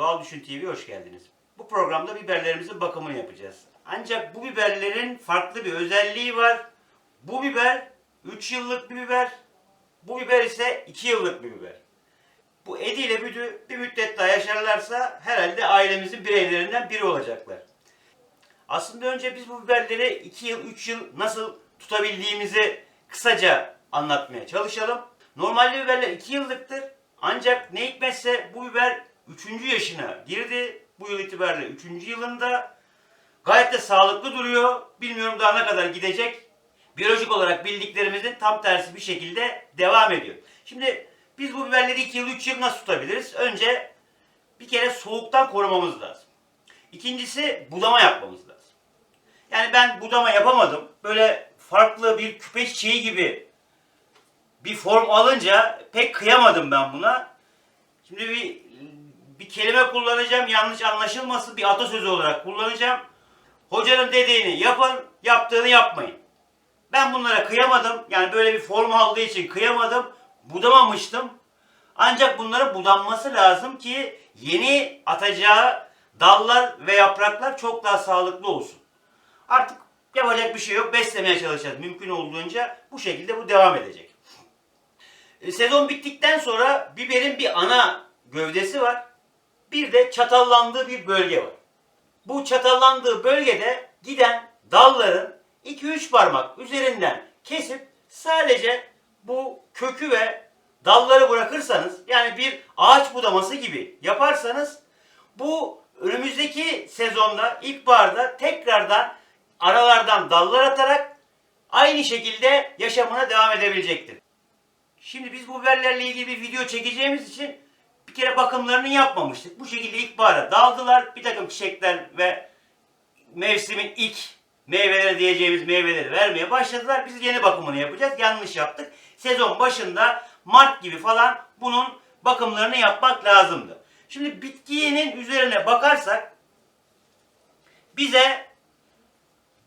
Doğal Düşün TV'ye hoş geldiniz. Bu programda biberlerimizin bakımını yapacağız. Ancak bu biberlerin farklı bir özelliği var. Bu biber 3 yıllık bir biber. Bu biber ise 2 yıllık bir biber. Bu Edi ile Büdü bir müddet daha yaşarlarsa herhalde ailemizin bireylerinden biri olacaklar. Aslında önce biz bu biberleri 2 yıl, 3 yıl nasıl tutabildiğimizi kısaca anlatmaya çalışalım. Normalde biberler 2 yıllıktır. Ancak ne hikmetse bu biber 3. yaşına girdi. Bu yıl itibariyle 3. yılında. Gayet de sağlıklı duruyor. Bilmiyorum daha ne kadar gidecek. Biyolojik olarak bildiklerimizin tam tersi bir şekilde devam ediyor. Şimdi biz bu biberleri 2 yıl, 3 yıl nasıl tutabiliriz? Önce bir kere soğuktan korumamız lazım. İkincisi budama yapmamız lazım. Yani ben budama yapamadım. Böyle farklı bir küpe çiçeği gibi bir form alınca pek kıyamadım ben buna. Şimdi bir bir kelime kullanacağım. Yanlış anlaşılmasın bir atasözü olarak kullanacağım. Hocanın dediğini yapın, yaptığını yapmayın. Ben bunlara kıyamadım. Yani böyle bir form aldığı için kıyamadım. Budamamıştım. Ancak bunların budanması lazım ki yeni atacağı dallar ve yapraklar çok daha sağlıklı olsun. Artık yapacak bir şey yok. Beslemeye çalışacağız. Mümkün olduğunca bu şekilde bu devam edecek. E, Sezon bittikten sonra biberin bir ana gövdesi var. Bir de çatallandığı bir bölge var. Bu çatallandığı bölgede giden dalların 2-3 parmak üzerinden kesip sadece bu kökü ve dalları bırakırsanız yani bir ağaç budaması gibi yaparsanız bu önümüzdeki sezonda ilkbaharda tekrardan aralardan dallar atarak aynı şekilde yaşamına devam edebilecektir. Şimdi biz bu biberlerle ilgili bir video çekeceğimiz için bir kere bakımlarını yapmamıştık. Bu şekilde ilkbahara daldılar. Bir takım çiçekler ve mevsimin ilk meyveleri diyeceğimiz meyveleri vermeye başladılar. Biz yeni bakımını yapacağız. Yanlış yaptık. Sezon başında Mart gibi falan bunun bakımlarını yapmak lazımdı. Şimdi bitkinin üzerine bakarsak bize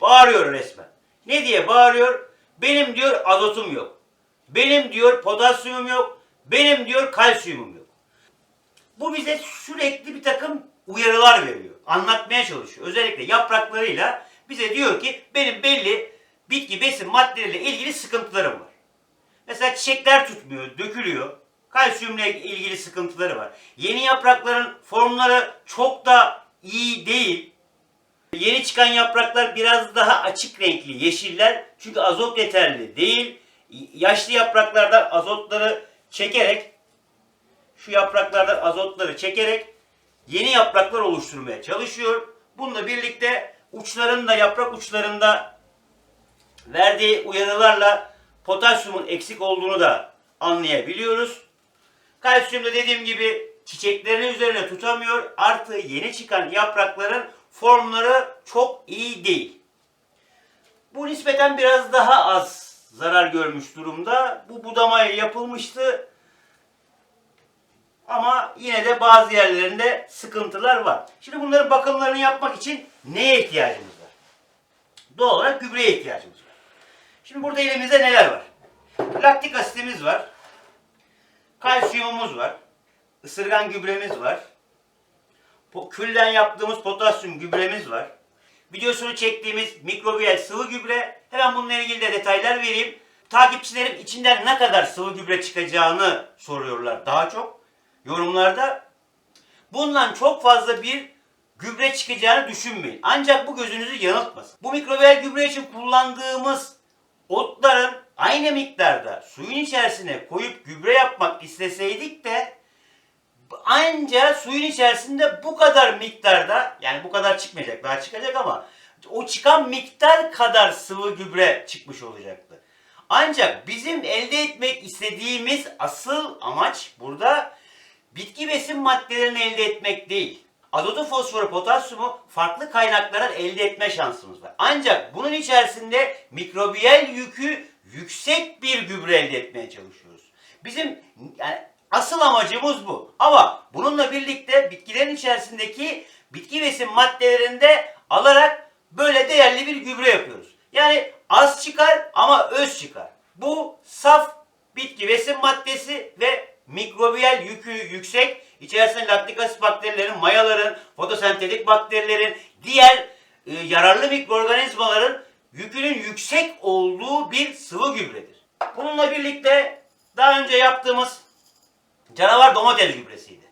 bağırıyor resmen. Ne diye bağırıyor? Benim diyor azotum yok. Benim diyor potasyumum yok. Benim diyor kalsiyumum yok. Bu bize sürekli bir takım uyarılar veriyor. Anlatmaya çalışıyor. Özellikle yapraklarıyla bize diyor ki benim belli bitki besin maddeleriyle ilgili sıkıntılarım var. Mesela çiçekler tutmuyor, dökülüyor. Kalsiyumla ilgili sıkıntıları var. Yeni yaprakların formları çok da iyi değil. Yeni çıkan yapraklar biraz daha açık renkli, yeşiller. Çünkü azot yeterli değil. Yaşlı yapraklardan azotları çekerek, şu yapraklardan azotları çekerek yeni yapraklar oluşturmaya çalışıyor. Bununla birlikte uçlarında, yaprak uçlarında verdiği uyarılarla potasyumun eksik olduğunu da anlayabiliyoruz. Kalsiyum da dediğim gibi çiçeklerin üzerine tutamıyor. Artı yeni çıkan yaprakların formları çok iyi değil. Bu nispeten biraz daha az zarar görmüş durumda. Bu budamaya yapılmıştı. Ama yine de bazı yerlerinde sıkıntılar var. Şimdi bunların bakımlarını yapmak için neye ihtiyacımız var? Doğal olarak gübreye ihtiyacımız var. Şimdi burada elimizde neler var? Laktik asitimiz var. Kalsiyumumuz var. ısırgan gübremiz var. Külden yaptığımız potasyum gübremiz var. Videosunu çektiğimiz mikrobiyal sıvı gübre. Hemen bununla ilgili de detaylar vereyim. Takipçilerim içinden ne kadar sıvı gübre çıkacağını soruyorlar daha çok yorumlarda. Bundan çok fazla bir gübre çıkacağını düşünmeyin. Ancak bu gözünüzü yanıltmasın. Bu mikrobiyal gübre için kullandığımız otların aynı miktarda suyun içerisine koyup gübre yapmak isteseydik de anca suyun içerisinde bu kadar miktarda yani bu kadar çıkmayacak daha çıkacak ama o çıkan miktar kadar sıvı gübre çıkmış olacaktı. Ancak bizim elde etmek istediğimiz asıl amaç burada bitki besin maddelerini elde etmek değil. Azotu, fosforu, potasyumu farklı kaynaklardan elde etme şansımız var. Ancak bunun içerisinde mikrobiyal yükü yüksek bir gübre elde etmeye çalışıyoruz. Bizim yani asıl amacımız bu. Ama bununla birlikte bitkilerin içerisindeki bitki besin maddelerini de alarak böyle değerli bir gübre yapıyoruz. Yani az çıkar ama öz çıkar. Bu saf bitki besin maddesi ve mikrobiyal yükü yüksek içerisinde laktik asit bakterilerin, mayaların, fotosentetik bakterilerin, diğer e, yararlı mikroorganizmaların yükünün yüksek olduğu bir sıvı gübredir. Bununla birlikte daha önce yaptığımız canavar domates gübresiydi.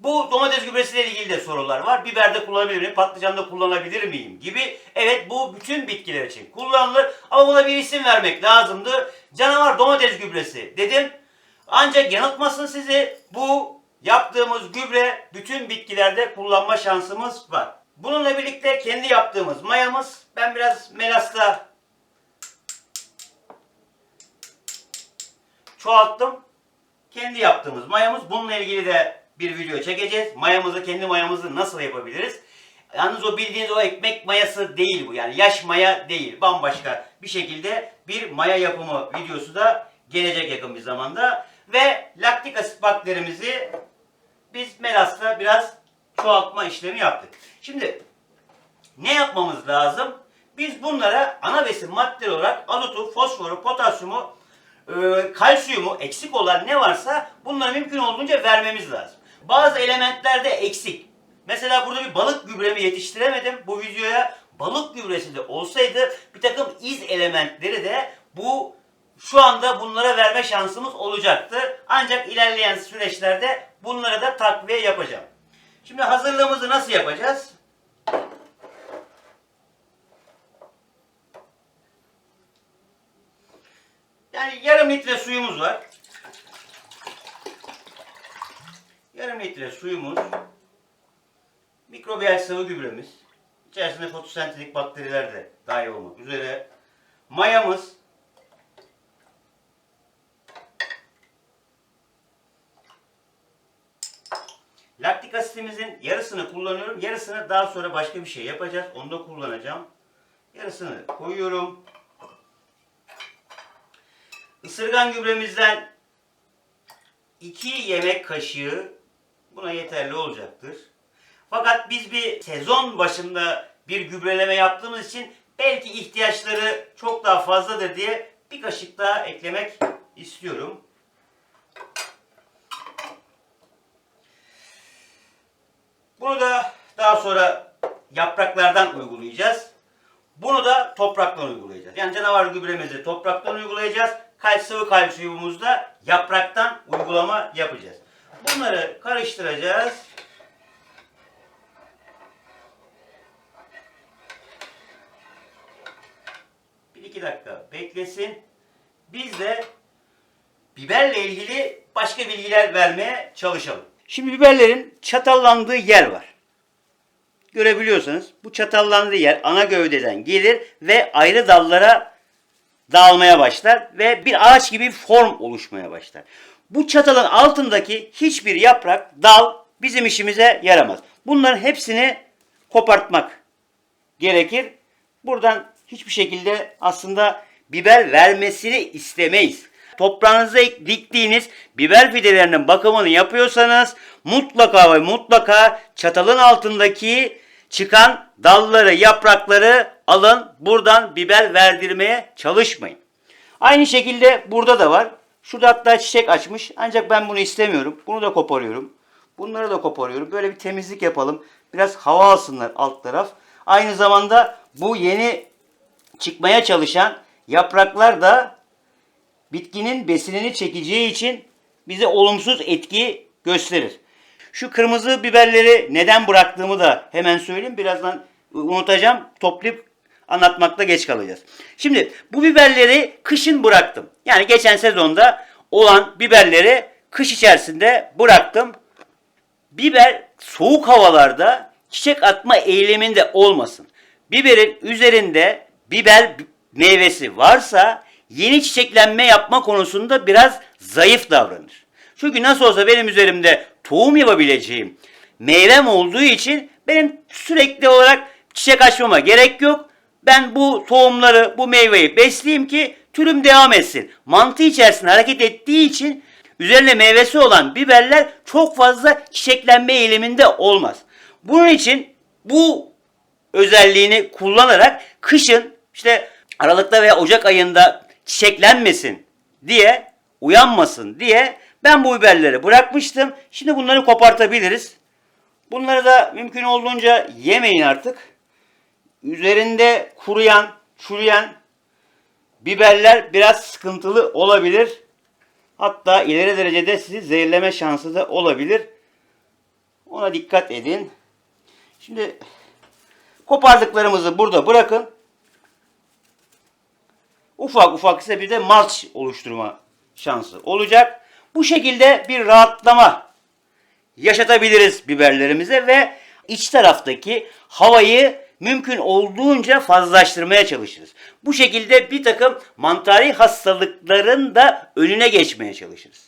Bu domates gübresiyle ilgili de sorular var. Biberde kullanabilir miyim, patlıcanda kullanabilir miyim gibi. Evet bu bütün bitkiler için kullanılır ama buna bir isim vermek lazımdı. Canavar domates gübresi dedim. Ancak yanıltmasın sizi bu yaptığımız gübre bütün bitkilerde kullanma şansımız var. Bununla birlikte kendi yaptığımız mayamız ben biraz melasta çoğalttım. Kendi yaptığımız mayamız. Bununla ilgili de bir video çekeceğiz. Mayamızı, kendi mayamızı nasıl yapabiliriz? Yalnız o bildiğiniz o ekmek mayası değil bu. Yani yaş maya değil. Bambaşka bir şekilde bir maya yapımı videosu da gelecek yakın bir zamanda. Ve laktik asit bakterimizi biz Melas'ta biraz çoğaltma işlemi yaptık. Şimdi ne yapmamız lazım? Biz bunlara ana besin madde olarak azotu, fosforu, potasyumu, e, kalsiyumu eksik olan ne varsa bunları mümkün olduğunca vermemiz lazım. Bazı elementlerde eksik. Mesela burada bir balık gübremi yetiştiremedim bu videoya. Balık gübresi de olsaydı bir takım iz elementleri de bu şu anda bunlara verme şansımız olacaktı. Ancak ilerleyen süreçlerde bunlara da takviye yapacağım. Şimdi hazırlığımızı nasıl yapacağız? Yani yarım litre suyumuz var. Yarım litre suyumuz. Mikrobiyal sıvı gübremiz. İçerisinde fotosentetik bakteriler de dahil olmak üzere. Mayamız. Laktik yarısını kullanıyorum. Yarısını daha sonra başka bir şey yapacağız. Onu da kullanacağım. Yarısını koyuyorum. Isırgan gübremizden 2 yemek kaşığı buna yeterli olacaktır. Fakat biz bir sezon başında bir gübreleme yaptığımız için belki ihtiyaçları çok daha fazladır diye bir kaşık daha eklemek istiyorum. Bunu da daha sonra yapraklardan uygulayacağız. Bunu da topraktan uygulayacağız. Yani canavar gübremizi topraktan uygulayacağız. Kalç sıvı kalsiyumumuzu da yapraktan uygulama yapacağız. Bunları karıştıracağız. Bir iki dakika beklesin. Biz de biberle ilgili başka bilgiler vermeye çalışalım. Şimdi biberlerin çatallandığı yer var. Görebiliyorsanız bu çatallandığı yer ana gövdeden gelir ve ayrı dallara dağılmaya başlar ve bir ağaç gibi form oluşmaya başlar. Bu çatalın altındaki hiçbir yaprak, dal bizim işimize yaramaz. Bunların hepsini kopartmak gerekir. Buradan hiçbir şekilde aslında biber vermesini istemeyiz. Toprağınıza diktiğiniz biber fidelerinin bakımını yapıyorsanız mutlaka ve mutlaka çatalın altındaki çıkan dalları, yaprakları alın. Buradan biber verdirmeye çalışmayın. Aynı şekilde burada da var. Şurada hatta çiçek açmış. Ancak ben bunu istemiyorum. Bunu da koparıyorum. Bunları da koparıyorum. Böyle bir temizlik yapalım. Biraz hava alsınlar alt taraf. Aynı zamanda bu yeni çıkmaya çalışan yapraklar da bitkinin besinini çekeceği için bize olumsuz etki gösterir. Şu kırmızı biberleri neden bıraktığımı da hemen söyleyeyim. Birazdan unutacağım. Toplayıp anlatmakta geç kalacağız. Şimdi bu biberleri kışın bıraktım. Yani geçen sezonda olan biberleri kış içerisinde bıraktım. Biber soğuk havalarda çiçek atma eğiliminde olmasın. Biberin üzerinde biber meyvesi varsa yeni çiçeklenme yapma konusunda biraz zayıf davranır. Çünkü nasıl olsa benim üzerimde tohum yapabileceğim meyvem olduğu için benim sürekli olarak çiçek açmama gerek yok. Ben bu tohumları, bu meyveyi besleyeyim ki türüm devam etsin. Mantı içerisinde hareket ettiği için üzerine meyvesi olan biberler çok fazla çiçeklenme eğiliminde olmaz. Bunun için bu özelliğini kullanarak kışın işte Aralık'ta veya Ocak ayında çiçeklenmesin diye, uyanmasın diye Ben bu biberleri bırakmıştım. Şimdi bunları kopartabiliriz. Bunları da mümkün olduğunca yemeyin artık. Üzerinde kuruyan, çürüyen biberler biraz sıkıntılı olabilir. Hatta ileri derecede sizi zehirleme şansı da olabilir. Ona dikkat edin. Şimdi kopardıklarımızı burada bırakın. Ufak ufak ise bir de malç oluşturma şansı olacak. Bu şekilde bir rahatlama yaşatabiliriz biberlerimize ve iç taraftaki havayı mümkün olduğunca fazlalaştırmaya çalışırız. Bu şekilde bir takım mantari hastalıkların da önüne geçmeye çalışırız.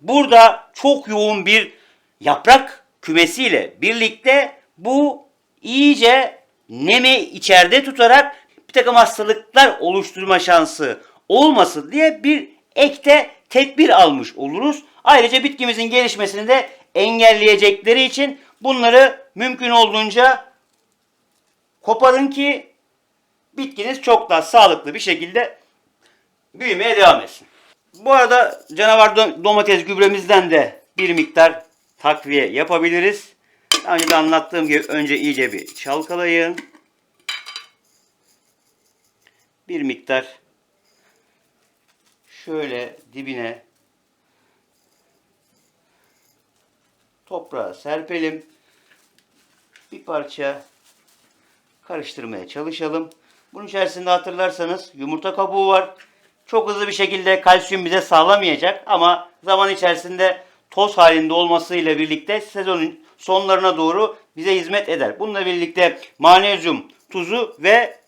Burada çok yoğun bir yaprak kümesiyle birlikte bu iyice nemi içeride tutarak bir takım hastalıklar oluşturma şansı olmasın diye bir ekte tedbir almış oluruz. Ayrıca bitkimizin gelişmesini de engelleyecekleri için bunları mümkün olduğunca koparın ki bitkiniz çok daha sağlıklı bir şekilde büyümeye devam etsin. Bu arada canavar do- domates gübremizden de bir miktar takviye yapabiliriz. Daha önce de anlattığım gibi önce iyice bir çalkalayın. Bir miktar şöyle dibine toprağı serpelim. Bir parça karıştırmaya çalışalım. Bunun içerisinde hatırlarsanız yumurta kabuğu var. Çok hızlı bir şekilde kalsiyum bize sağlamayacak ama zaman içerisinde toz halinde olmasıyla birlikte sezonun sonlarına doğru bize hizmet eder. Bununla birlikte manezyum tuzu ve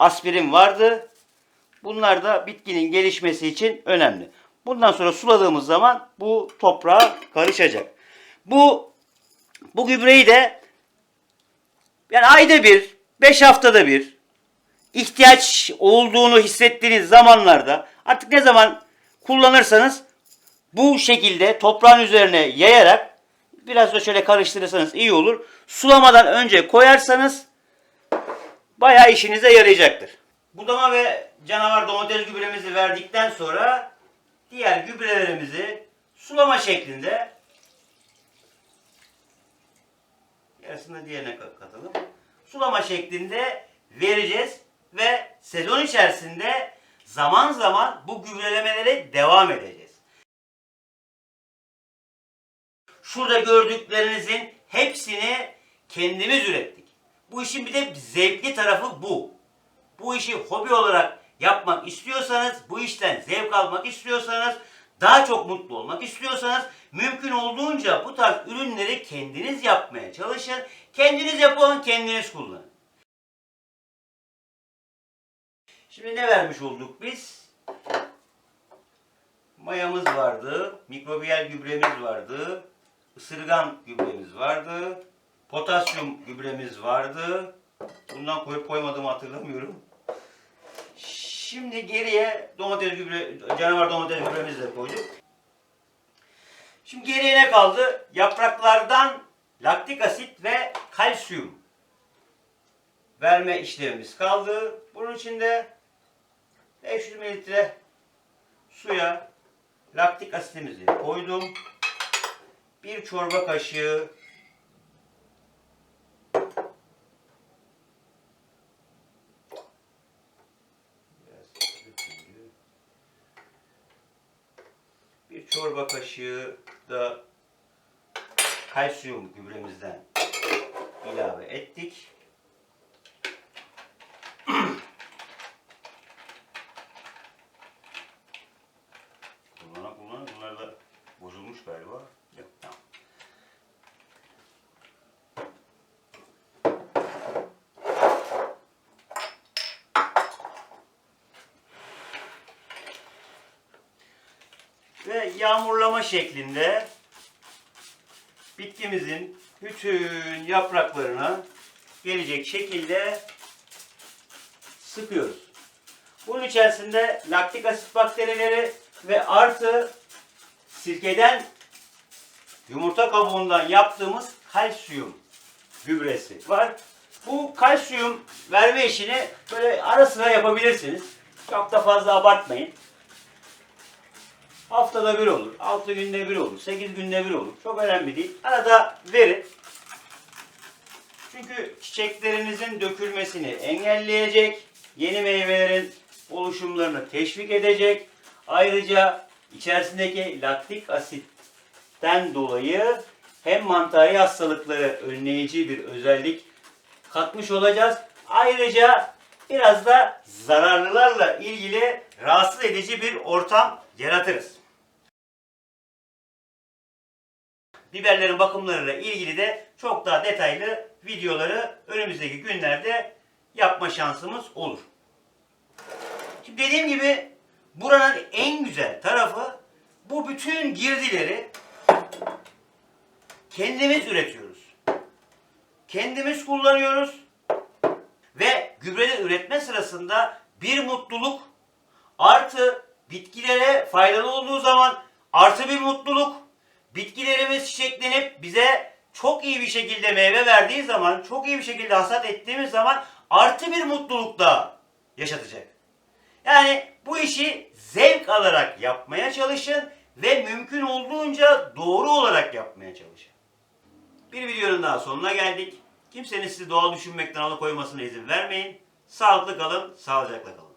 aspirin vardı. Bunlar da bitkinin gelişmesi için önemli. Bundan sonra suladığımız zaman bu toprağa karışacak. Bu bu gübreyi de yani ayda bir, beş haftada bir ihtiyaç olduğunu hissettiğiniz zamanlarda artık ne zaman kullanırsanız bu şekilde toprağın üzerine yayarak biraz da şöyle karıştırırsanız iyi olur. Sulamadan önce koyarsanız bayağı işinize yarayacaktır. Budama ve canavar domates gübremizi verdikten sonra diğer gübrelerimizi sulama şeklinde yarısını diğerine kat- katalım. Sulama şeklinde vereceğiz ve sezon içerisinde zaman zaman bu gübrelemelere devam edeceğiz. Şurada gördüklerinizin hepsini kendimiz ürettik. Bu işin bir de zevkli tarafı bu. Bu işi hobi olarak yapmak istiyorsanız, bu işten zevk almak istiyorsanız, daha çok mutlu olmak istiyorsanız mümkün olduğunca bu tarz ürünleri kendiniz yapmaya çalışın. Kendiniz yapın, kendiniz kullanın. Şimdi ne vermiş olduk biz? Mayamız vardı, mikrobiyal gübremiz vardı, ısırgan gübremiz vardı, potasyum gübremiz vardı. Bundan koyup koymadığımı hatırlamıyorum. Şimdi geriye domates gübre, canavar domates gübremizi de koyduk. Şimdi geriye ne kaldı? Yapraklardan laktik asit ve kalsiyum verme işlemimiz kaldı. Bunun için de 500 mililitre suya laktik asitimizi koydum. Bir çorba kaşığı Biraz döküldü. Bir çorba kaşığı da kalsiyum gübremizden ilave ettik. Kullana kullana bunlar da bozulmuş galiba. Yok tamam. Ve yağmurlama şeklinde bitkimizin bütün yapraklarına gelecek şekilde sıkıyoruz. Bunun içerisinde laktik asit bakterileri ve artı sirkeden yumurta kabuğundan yaptığımız kalsiyum gübresi var. Bu kalsiyum verme işini böyle ara sıra yapabilirsiniz. Çok da fazla abartmayın. Haftada bir olur, 6 günde bir olur, 8 günde bir olur. Çok önemli değil. Arada verin. Çünkü çiçeklerinizin dökülmesini engelleyecek, yeni meyvelerin oluşumlarını teşvik edecek. Ayrıca içerisindeki laktik asitten dolayı hem mantarı hastalıkları önleyici bir özellik katmış olacağız. Ayrıca biraz da zararlılarla ilgili rahatsız edici bir ortam yaratırız. Biberlerin bakımlarıyla ilgili de çok daha detaylı videoları önümüzdeki günlerde yapma şansımız olur. Şimdi dediğim gibi buranın en güzel tarafı bu bütün girdileri kendimiz üretiyoruz. Kendimiz kullanıyoruz ve gübreleri üretme sırasında bir mutluluk artı bitkilere faydalı olduğu zaman artı bir mutluluk bitkilerimiz çiçeklenip bize çok iyi bir şekilde meyve verdiği zaman, çok iyi bir şekilde hasat ettiğimiz zaman artı bir mutluluk da yaşatacak. Yani bu işi zevk alarak yapmaya çalışın ve mümkün olduğunca doğru olarak yapmaya çalışın. Bir videonun daha sonuna geldik. Kimsenin sizi doğal düşünmekten alıkoymasına izin vermeyin. Sağlıklı kalın, sağlıcakla kalın.